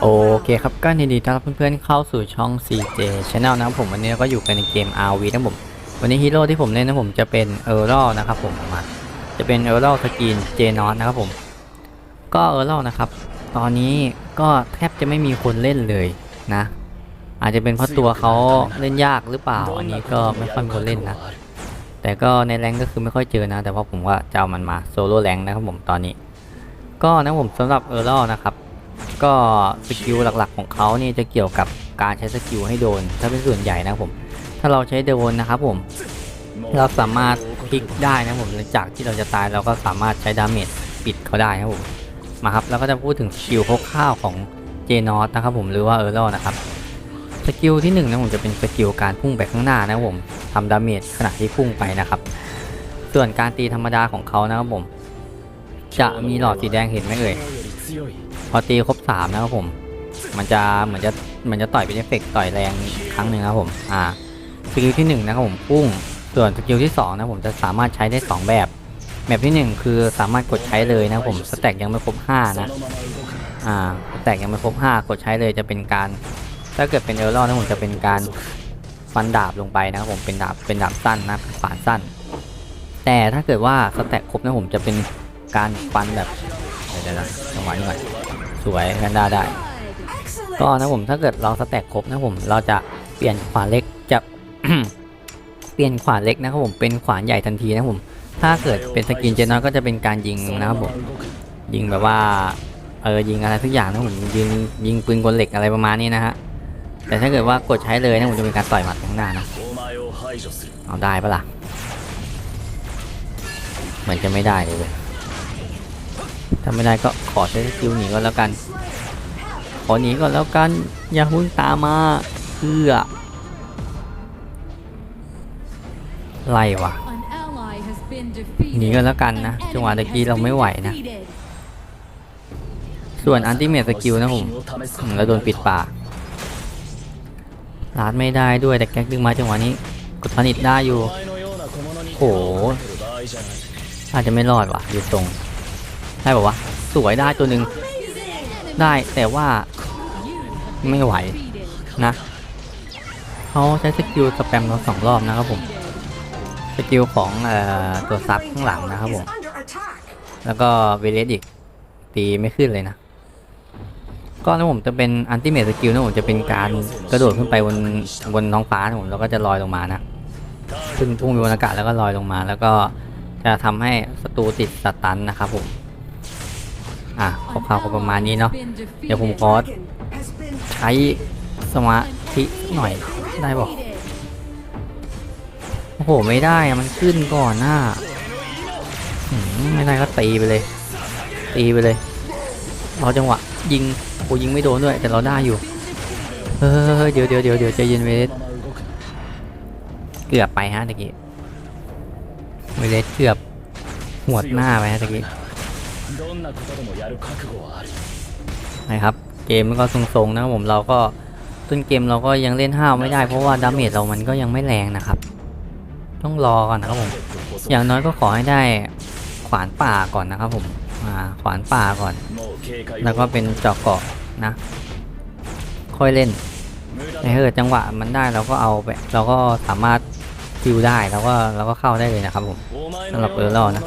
โอเคครับก็ยินดีต้อนรับเพื่อนๆเข้าสู่ช่อง CJ Channel นะครับผมวันนี้เราก็อยู่กันในเกม RV นะครับผมวันนี้ฮีโร่ที่ผมเล่นนะผมจะเป็นเออร์ลนะครับผมมาจะเป็นเออร์ลสกินเจนอสนะครับผมก็เออร์ลนะครับ ตอนนี้ก็แทบจะไม่มีคนเล่นเลยนะ อาจจะเป็นเพราะตัวเขาเล่นยากหรือเปล่า อันนี้ก็ไม่ค่อยมีคนเล่นนะ แต่ก็ในแรงก็คือไม่ค่อยเจอนะ แต่ว่าผมว่าจะเอามันมาโซโล่แรงนะครับผมตอนนี้ ก็นะผมสำหรับเออร์ลนะครับ ก็สกิลหลักๆของเขานี่จะเกี่ยวกับการใช้สกิลให้โดน ถ้าเป็นส่วนใหญ่นะผม ถ้าเราใช้โดนนะครับผม เราสามารถพลิกได้นะผมหลังจากที่เราจะตายเราก็สามารถใช้ดาเมจปิดเขาได้นะครับผม มาครับแล้วก็จะพูดถึงสกิลคร่าวๆของเจนอสนะครับผมหรือว่าเออร์ลนะครับสกิลที่หนึ่งนะผมจะเป็นสกิลการพุ่งไปข้างหน้านะผมทำดาเมจขณะที่พุ่งไปนะครับ ส่วนการตีธรรมดาของเขานะครับผม จะมีหลอดสีแดงเห็นไหมเอ่ยพอตีครบ สามนะครับผม มันจะเหมือนจะมันจะต่อยเป็นเอฟเฟกต่อยแรงครั้งหนึ่งนะครับผมอ่าสกิลที่หนึ่งนะครับผมพุ่งส่วนสกิลที่สองนะผมจะสามารถใช้ได้สองแบบแบบที่หนึ่งคือสามารถกดใช้เลยนะครับผมสแต็กยังไม่ครบห้านะอ่าสแต็กยังไม่ครบห้ากดใช้เลยจะเป็นการ ถ้าเกิดเป็นเออร์ลนะผมจะเป็นการฟันดาบลงไปนะครับผมเป็นดาบเป็นดาบสั้นนะขวานสั้น แต่ถ้าเกิดว่าสแต็กครบนะผมจะเป็นการฟันแบบเดี๋ยวนะจังหวะนี้ก่อน สวยกันได้ได้ ก็นะผมถ้าเกิดเราสแต็กครบนะผมเราจะเปลี่ยนขวานเล็กจะเปลี่ยนขวานเล็กนะครับผมเป็นขวานใหญ่ทันทีนะครับผม ถ้าเกิดเป็นสกินเจนน้อยก็จะเป็นการยิงนะครับผมยิงแบบว่าเออยิงอะไรทุกอย่างนะผมยิงยิงปืนกลเหล็กอะไรประมาณนี้นะฮะแต่ถ้าเกิดว่ากดใช้เลยนะผมจะเป็นการต่อยหมัดข้างหน้านะเอาได้ปะล่ะเหมือนจะไม่ได้เลยเว้ย ถ้าไม่ได้ก็ขอใช้สกิลหนีก็แล้วกัน ขอหนีก่อนแล้วกัน อย่าหุ้นตามมาเพื่อไล่ว่ะหนีกันแล้วกันนะจังหวะตะกี้เราไม่ไหวนะ ส่วนอันติเม e สกิลนะผมแล้วโดนปิดปากลาดไม่ได้ด้วยแต่แก๊กดึงมาจังหวะนี้กดผนิตได้อยู่โหอาจจะไม่รอดว่ะอยู่ตรง ได้ป่าวะ สวยได้ตัวหนึ่งได้แต่ว่าไม่ไหวนะเขาใช้สกิลสแปมเราสองรอบนะครับผมสกิลของออตัวซับข้างหลังนะครับผม แล้วก็เวเลสอีกตีไม่ขึ้นเลยนะ ก็นะผมจะเป็นอันติเม e สกิลนะผมจะเป็นการกระโดดขึ้นไปบนบนท้องฟ้านะผมแล้วก็จะลอยลงมานะ ขึ้นพุ่งบนอากาศแล้วก็ลอยลงมา แล้วก็จะทำให้ศัตรูติดสตันนะครับผม อะคร่าวๆก็ประมาณนี้เนาะเดี๋ยวผมขอใช้สมาธิหน่อยได้บอกโอ้โหไม่ได้มันขึ้นก่อนหน้าไม่ได้ก็ตีไปเลย ตีไปเลยรอจังหวะยิงโอ้ยิงไม่โดนด้วย แต่เราได้อยู่เฮ้ยเดี๋ยวเดี๋ยวเดี๋ยวเดี๋ยวใจเย็นเวสเกือบไปฮะตะกี้เวเลสเกือบหวดหน้าไปฮะตะกี้ นะครับเกมมันก็ทรงๆนะครับผมเราก็ต้นเกมเราก็ยังเล่นห้าวไม่ได้เพราะว่าดาเมจเรามันก็ยังไม่แรงนะครับ ต้องรอก่อนนะครับผมอย่างน้อยก็ขอให้ได้ขวานป่าก่อนนะครับผมอ่าขวานป่าก่อน แล้วก็เป็นจาะเกาะนะ ค่อยเล่นในถ้าเกิดจังหวะมันได้เราก็เอาไปเราก็สามารถคิวได้แล้วก็เราก็เข้าได้เลยนะครับผมสำหรับเออร์ลนะ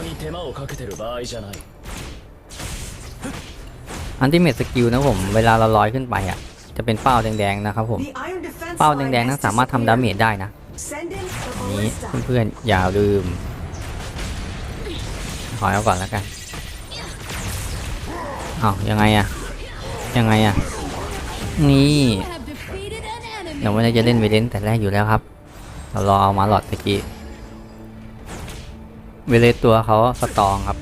อันติเมตสกิลนะผม เวลาเราลอยขึ้นไปอะ จะเป็นเป้าแดงๆนะครับผม เป้าแดงๆนั้นสามารถทำดาเมจได้นะอันนี้เพื่อนๆอย่าลืม ขอเอาก่อนแล้วกันอ้าวยังไงอะยังไงอะนี่เดี๋ยววันนี้จะเล่นเวเลนแต่แรกอยู่แล้วครับ เรารอเอามาหลอดตะกี้ เวเลนตัวเขาสตรองครับ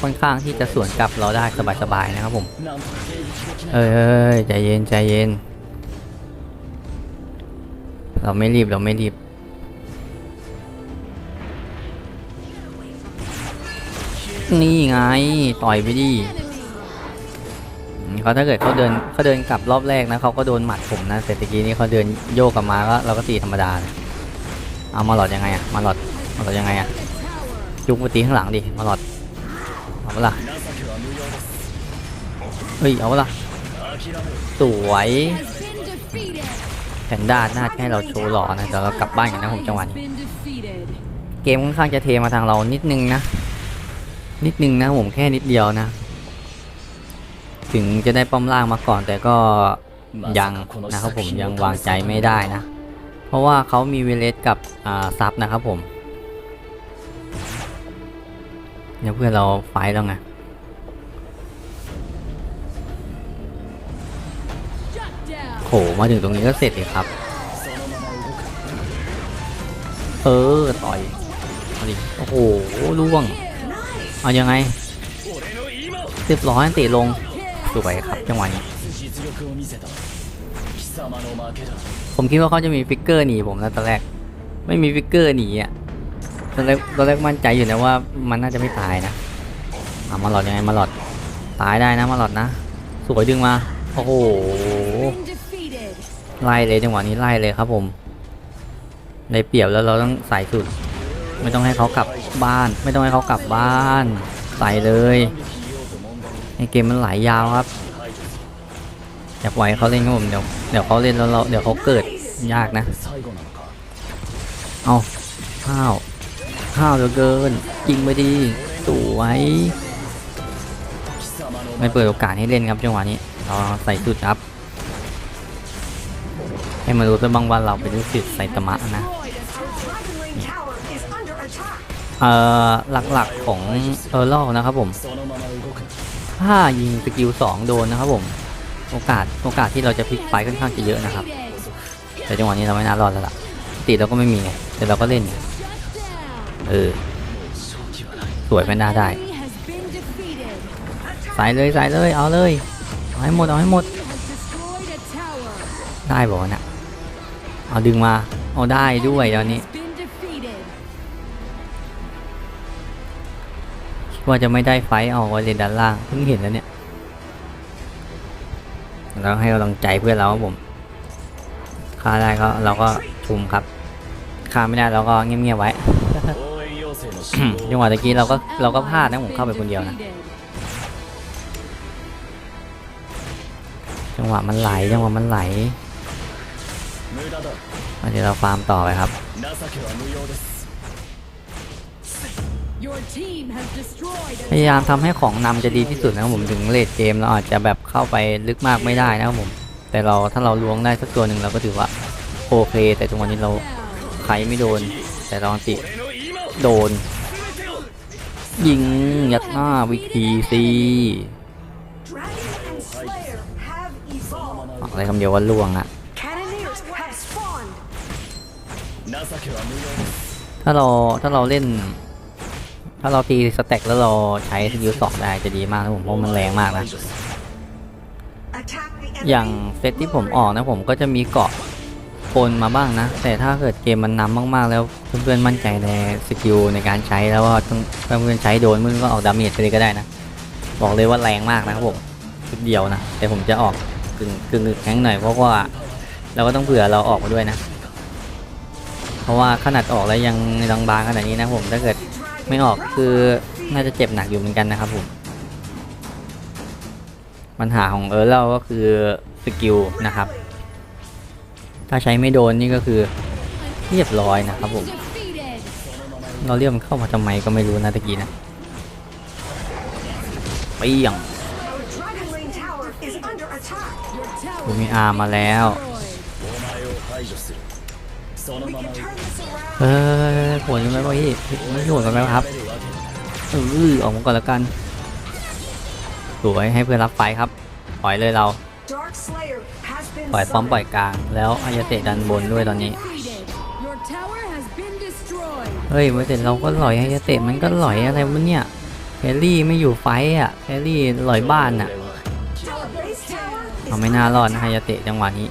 ค่อนข้างที่จะสวนกลับเราได้สบายๆนะครับผมเอ้ยใจเย็นใจเย็น เราไม่รีบเราไม่รีบนี่ไงต่อยไปดิเขาถ้าเกิดเขาเดินเขาเดินกลับรอบแรกนะเขาก็โดนหมัดผมนะแต่ตะกี้นี้เขาเดินโยกกลับมาก็เราก็ตีธรรมดาเลยเอามาหลอดยังไงอะมาหลอดมาหลอดยังไงอะจุกมาตีข้างหลังดิมาหลอด เอาเปะล่าเฮ้ยเอาเปะล่าสวยแพนด้าน่าจะให้เราโชว์หล่อนะเดี๋ยวเรากลับบ้านกันนะผมจังหวะนี้เกมค่อนข้างจะเทมาทางเรานิดนึงนะ นิดนึงนะผมแค่นิดเดียวนะ ถึงจะได้ป้อมล่างมาก่อน แต่ก็ยังนะครับผมยังวางใจไม่ได้นะ เพราะว่าเขามีเวเลสกับซับนะครับผม เนี่ยเพื่อนเราไฟแล้วไงโหมาถึงตรงนี้ก็เสร็จเลยครับ เออ ต่อยเอาดิโอ้โหล่วง เอายังไงเรียบร้อยติลงสวยครับจังหวะนี้ผมคิดว่าเขาจะมีฟิกเกอร์หนีผมนะตอนแรก ไม่มีฟิกเกอร์หนีอะ ตอนแรกตอนแรกมั่นใจอยู่นะว่ามันน่าจะไม่ตายนะเอามาหลอดยังไงมาหลอดตายได้นะมาหลอดนะสวยดึงมาโอ้โหไล่เลยจังหวะนี้ไล่เลยครับผมได้เปรียบแล้วเราต้องใส่สุด ไม่ต้องให้เขากลับบ้าน ไม่ต้องให้เขากลับบ้านใส่เลยในเกมมันไหลยาวครับอยากไหวเขาเล่นครับผมเดี๋ยวเดี๋ยวเขาเล่นแล้วเราเดี๋ยวเขาเกิดยากนะเอาข้าว ข้าวเหลือเกินยิงไปดีสวยไม่เปิดโอกาสให้เล่นครับจังหวะนี้เราใส่สุดครับให้มารู้ซะบ้างว่าเราเป็นลูกศิษย์ไซตามะนะเอ่อหลักๆของเออร์ลนะครับผมถ้ายิงสกิลสองโดนนะครับผม โอกาสโอกาสที่เราจะพลิกไฟค่อนข้างจะเยอะนะครับ แต่จังหวะนี้เราไม่น่ารอดแล้วล่ะติเราก็ไม่มีไงแต่เราก็เล่น เออ สวยเป็นหน้าได้ Enemy has been defeated. ใส่เลยใส่เลยเอาเลยเอาให้หมดเอาให้หมด ได้บอกว่าวะเอาดึงมาเอาได้ด้วยตอนนี้คิดว่าจะไม่ได้ไฟท์เอาไว้เลนด้านล่างเพิ่งเห็นแล้วเนี่ยเราให้กำลังใจเพื่อนเราครับผมฆ่าได้ก็เราก็ชุมครับฆ่าไม่ได้เราก็เงียบๆไว้ จังหวะตะกี้เราก็เราก็พลาดนะผมเข้าไปคนเดียวนะจังหวะมันไหลจังหวะมันไหลเอาเดี๋ยวเราฟาร์มต่อไปครับ Your team has destroyed พ a ยายามทำให้ของนำจะดีที่สุดนะครับผมถึงเลดเกมเราอาจจะแบบเข้าไปลึกมากไม่ได้นะครับผม แต่เราถ้าเราล้วงได้สักตัวหนึ่งเราก็ถือว่าโอเค แต่จังหวะนี้เรา tower. ใครไม่โดน แต่ลองติโดน ยิงยัดหน้าวิธีซี Dragon and Slayer have evolved. อะไรคำเดียวว่าล่วงอะถ้าเราถ้าเราเล่น ถ้าเราตีสแต็กแล้วเราใช้สกิลสองได้จะดีมากนะผมเพราะมันแรงมากนะ อย่างเซตที่ผมออกนะผมก็จะมีเกาะ นมาบ้างนะ แต่ถ้าเกิดเกมมันนำมากๆ แล้วเพื่อนๆมั่นใจในสกิลในการใช้แล้วว่าเพื่อนๆใช้โดนมึงก็ออกดาเมจไปเลยก็ได้นะ บอกเลยว่าแรงมากนะครับผมชุดเดียวนะ แต่ผมจะออกกึ่งกึ่งแข็งหน่อยเพราะว่าเราก็ต้องเผื่อเราออกมาด้วยนะ เพราะว่าขนาดออกแล้วยังบางๆขนาดนี้นะผมถ้าเกิดไม่ออกคือน่าจะเจ็บหนักอยู่เหมือนกันนะครับผมปัญหาของเออร์เราก็คือสกิลนะครับ ถ้าใช้ไม่โดนนี่ก็คือเรียบร้อยนะครับผมเราเรียกมันเข้ามาทำไมก็ไม่รู้นะตะกี้นะเปี้ยง Dragon Lane Tower is under attack. Your tower ดูมีอาร์มาแล้วเฮ้ยโหดกันไหมวะพี่ไม่โหดกันไหมครับเออออกมาก่อนแล้วกันสวยให้เพื่อนรับไฟครับปล่อยเลยเรา ปล่อยป้อมปล่อยกลาง แล้วอายาเตะดันบนด้วยตอนนี้ เฮ้ยไม่แต่เราก็หลอยอายาเตะมันก็หลอยอะไรวะเนี่ยแครี่ไม่อยู่ไฟอะแครี่หลอยบ้านอะเขาไม่น่ารอดนะฮายาเตะจังหวะนี้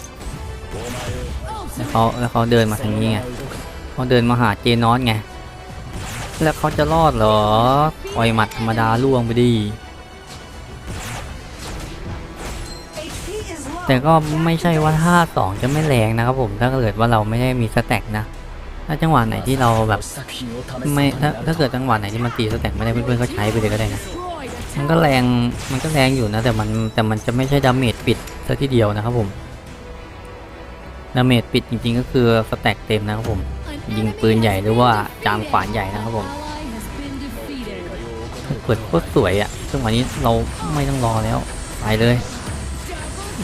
แล้วเขาแล้วเขาเดินมาทางนี้ไงเขาเดินมาหาเจนอสไง แล้วเขาจะรอดเหรอปล่อยหมัดธรรมดาล่วงไปดี แต่ก็ไม่ใช่ว่าท่าสองจะไม่แรงนะครับผมถ้าเกิดว่าเราไม่ได้มีสแต็กนะถ้าจังหวะไหนที่เราแบบไม่ถ้าถ้าเกิดจังหวะไหนที่มันตีสแต็กไม่ได้เพื่อนๆก็ใช้ไปเลยก็ได้นะมันก็แรงมันก็แรงอยู่นะแต่มันแต่มันจะไม่ใช่ดาเมจปิดซะทีเดียวนะครับผมดาเมจปิดจริงๆก็คือสแต็กเต็มนะครับผมยิงปืนใหญ่หรือว่าจามขวานใหญ่นะครับผมเปิดโคตรสวยอะ่ะจังหวะนี้เราไม่ต้องรอแล้วไปเลย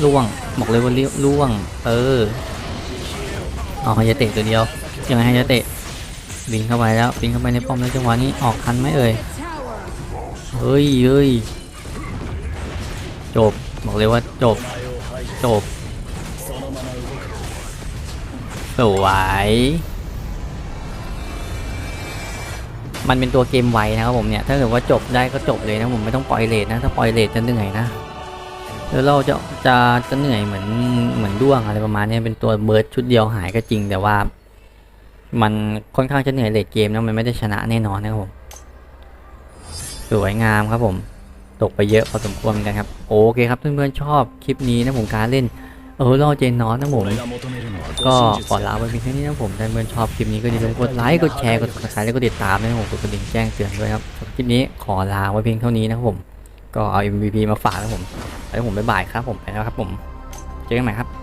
ล่วงบอกเลยว่าเลี้ยวล่วง เออเอาไฮยาเตะตัวเดียวยังไงไฮยาเตะบินเข้าไปแล้วบินเข้าไปในป้อมแล้วจังหวะนี้ออกทันไหมเอ่ยเฮ้ยเฮ้ยจบบอกเลยว่าจบจบสวยมันเป็นตัวเกมไวนะครับผมเนี่ยถ้าเกิดว่าจบได้ก็จบเลยนะผมไม่ต้องปล่อยเลทนะถ้าปล่อยเลทจะเหนื่อยนะ แล้วเราจะจะจะเหนื่อยเหมือนเหมือนด้วงอะไรประมาณนี้เป็นตัวเบิร์ดชุดเดียวหายก็จริง แต่ว่า มันค่อนข้างจะเหนื่อยเลทเกมนะมันไม่ได้ชนะแน่นอนนะครับผมสวยงามครับผมตกไปเยอะพอสมควรเหมือนกันครับโอเคครับเพื่อนๆชอบคลิปนี้นะผมการเล่นเออรอเจนนอนนะผมก็ขอลาไปเพียงแค่นี้นะผมถ้าเพื่อนชอบคลิปนี้ก็อย่าลืมกดไลค์กดแชร์กด subscribe แล้วก็ติดตามนะผมกดกระดิ่งแจ้งเตือนด้วยครับสำหรับคลิปนี้ขอลาไว้เพียงเท่านี้นะครับผม ก็เอา MVP มาฝากนะครับผมแล้วผมบ๊ายบายครับผมไปแล้วครับผม เจอกันใหม่ครับ